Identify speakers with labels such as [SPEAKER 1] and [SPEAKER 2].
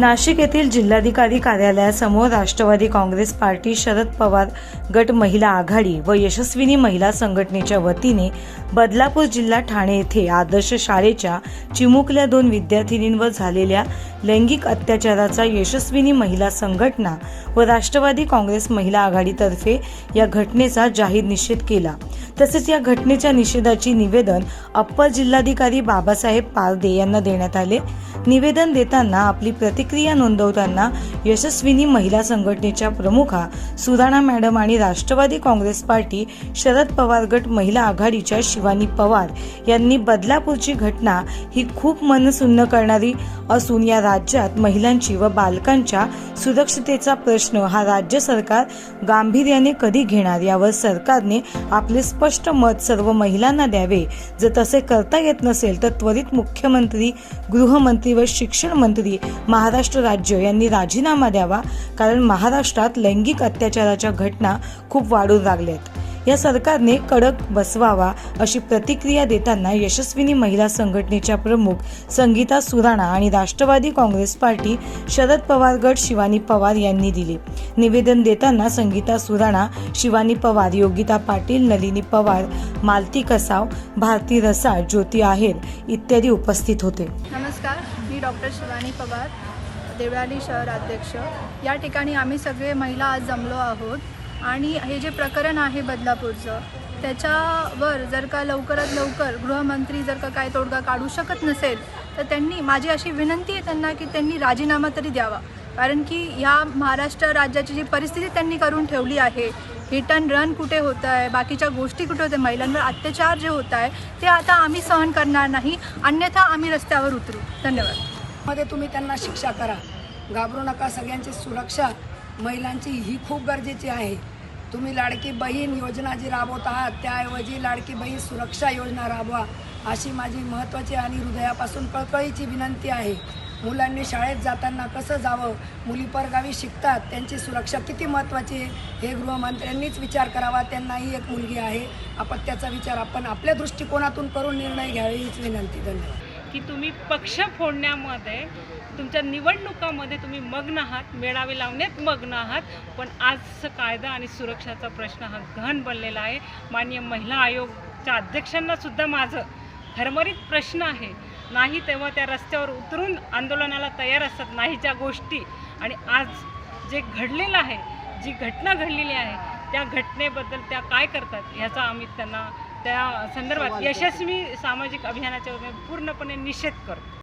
[SPEAKER 1] नाशिक येथील जिल्हाधिकारी कार्यालयासमोर राष्ट्रवादी काँग्रेस पार्टी शरद पवार गट महिला आघाडी व यशस्विनी महिला संघटनेच्या वतीने बदलापूर जिल्हा ठाणे येथे आदर्श शाळेच्या चिमुकल्या दोन विद्यार्थिनींवर झालेल्या लैंगिक अत्याचाराचा यशस्विनी महिला संघटना व राष्ट्रवादी काँग्रेस महिला आघाडीतर्फे या घटनेचा जाहीर निषेध केला. तसेच या घटनेच्या निषेधाची निवेदन अप्पर जिल्हाधिकारी बाबासाहेब पारदे यांना देण्यात आले. निवेदन देताना आपली प्रतिक्रिया नोंदवताना यशस्विनी महिला संघटनेच्या प्रमुखा सुराणा मॅडम आणि राष्ट्रवादी काँग्रेस पार्टी शरद पवार गट महिला आघाडीच्या शिवानी पवार यांनी बदलापूरची घटना ही खूप मनसुन्न करणारी असून या राज्यात महिलांची व बालकांच्या सुरक्षितेचा प्रश्न हा राज्य सरकार गांभीर्याने कधी घेणार? यावर सरकारने आपले स्पष्ट मत सर्व महिलांना द्यावे. जर तसे करता येत नसेल तर त्वरित मुख्यमंत्री गृहमंत्री व शिक्षण मंत्री महाराष्ट्र राज्य यांनी राजीनामा द्यावा. कारण महाराष्ट्रात लैंगिक अत्याचाराच्या घटना खूप वाढू लागल्यात. या सरकारने कडक बसवावा अशी प्रतिक्रिया देताना यशस्विनी महिला संघटनेच्या प्रमुख संगीता सुराणा आणि राष्ट्रवादी काँग्रेस पार्टी शरद पवार गट शिवानी पवार यांनी दिली. निवेदन देताना संगीता सुराणा शिवानी पवार योगिता पाटील नलिनी पवार मालती कसाव भारती रसाळ ज्योती आहेर इत्यादी उपस्थित होते.
[SPEAKER 2] नमस्कार मी डॉक्टर शिवानी पवार देवळाली शहर अध्यक्ष. या ठिकाणी आम्ही सगळे महिला आज जमलो आहोत. आणि हे जे प्रकरण आहे बदलापूरचं त्याच्यावर जर का लवकरात लवकर गृहमंत्री जर का काय तोडगा काढू शकत नसेल तर त्यांनी माझी अशी विनंती आहे त्यांना की त्यांनी राजीनामा तरी द्यावा. कारण की ह्या महाराष्ट्र राज्याची जी परिस्थिती त्यांनी करून ठेवली आहे हिट अँड रन कुठे होत आहे बाकीच्या गोष्टी कुठे होत्या महिलांवर अत्याचार जे होत आहे ते आता आम्ही सहन करणार नाही अन्यथा आम्ही रस्त्यावर उतरू. धन्यवाद.
[SPEAKER 3] मध्ये तुम्ही त्यांना शिक्षा करा. घाबरू नका सगळ्यांची सुरक्षा महिलांची ही खूप गरजेची आहे. तुम्ही लाडकी बहीण योजना जी राबवत आहात त्याऐवजी लाडकी बहीण सुरक्षा योजना राबवा अशी माझी महत्त्वाची आणि हृदयापासून कळकळीची विनंती आहे. मुलांनी शाळेत जाताना कसं जावं मुली परगावी शिकतात त्यांची सुरक्षा किती महत्त्वाची आहे हे गृहमंत्र्यांनीच विचार करावा त्यांनाही एक मुलगी आहे. आपण त्याचा विचार आपण आपल्या दृष्टिकोनातून करून निर्णय घ्यावे हीच विनंती. धन्यवाद.
[SPEAKER 4] की तुम्ही पक्ष फोडण्यामध्ये तुमच्या निवडणुकामध्ये तुम्ही मग्न आहात मेळावे लावण्यात मग्न आहात पण आज कायदा आणि सुरक्षाचा प्रश्न हा घन बनलेला आहे. माननीय महिला आयोगच्या अध्यक्षांनासुद्धा माझं खरमरीत प्रश्न आहे. नाही तेव्हा त्या रस्त्यावर उतरून आंदोलनाला तयार असतात नाही ज्या गोष्टी. आणि आज जे घडलेलं आहे जी घटना घडलेली आहे त्या घटनेबद्दल त्या काय करतात ह्याचा आम्ही त्यांना त्या संदर्भात यशस्वी सामाजिक अभियानाच्या पूर्णपणे निषेध करतो.